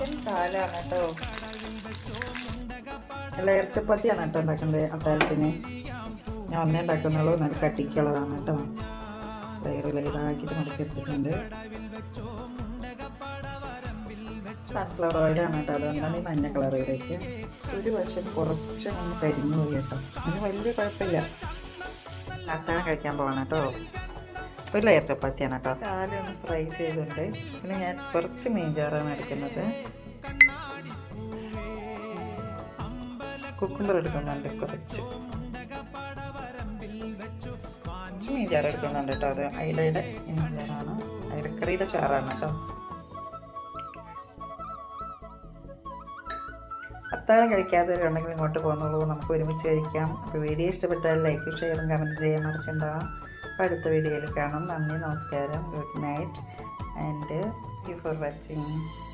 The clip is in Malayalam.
ചിക്കൻ കാലാണ് കേട്ടോ. നല്ല ഇറച്ചപ്പത്തിയാണ് കേട്ടോ ഉണ്ടാക്കുന്നത് അത്താഴത്തിന് ഞാൻ ഒന്നേ ഉണ്ടാക്കുന്നുള്ളൂ നല്ല കട്ടിക്കുള്ളതാണ് കേട്ടോ. വേറെ ലെയറാക്കിയിട്ട് മടക്കി എടുത്തിട്ടുണ്ട്. സൺഫ്ലവർ ഓയിലാണ് കേട്ടോ അതുകൊണ്ടാണ് ഈ മഞ്ഞ കളറിലേക്ക് ഒരു വശം കുറച്ച് കരിഞ്ഞു പോയി കേട്ടോ. അതിന് വലിയ കുഴപ്പമില്ല. അത്താഴം കഴിക്കാൻ പോകണം കേട്ടോ. ഒരു ലെയർ ചപ്പാത്തിയാണ് കേട്ടോ. കാലൊന്ന് ഫ്രൈ ചെയ്തിട്ടുണ്ട് പിന്നെ ഞാൻ കുറച്ച് മീൻചാറാണ് എടുക്കുന്നത്. കുക്കുമ്പർ എടുക്കുന്നുണ്ട് കുറച്ച്. കുറച്ച് മീൻചാറ് എടുക്കുന്നുണ്ട് കേട്ടോ. അത് അയിലയുടെ മീൻചാറാണ്. അയിലക്കറിയുടെ ചാറാണ് കേട്ടോ. അത്താഴം കഴിക്കാത്തവരുണ്ടെങ്കിൽ ഇങ്ങോട്ട് പോകുന്നുള്ളൂ നമുക്ക് ഒരുമിച്ച് കഴിക്കാം. അപ്പോൾ വീഡിയോ ഇഷ്ടപ്പെട്ടാൽ ലൈക്ക് ഷെയറും കമന്റ് ചെയ്യാൻ മറക്കണ്ട. അപ്പോൾ അടുത്ത വീഡിയോയിൽ കാണാം. നന്ദി നമസ്കാരം. Good night. And you for watching.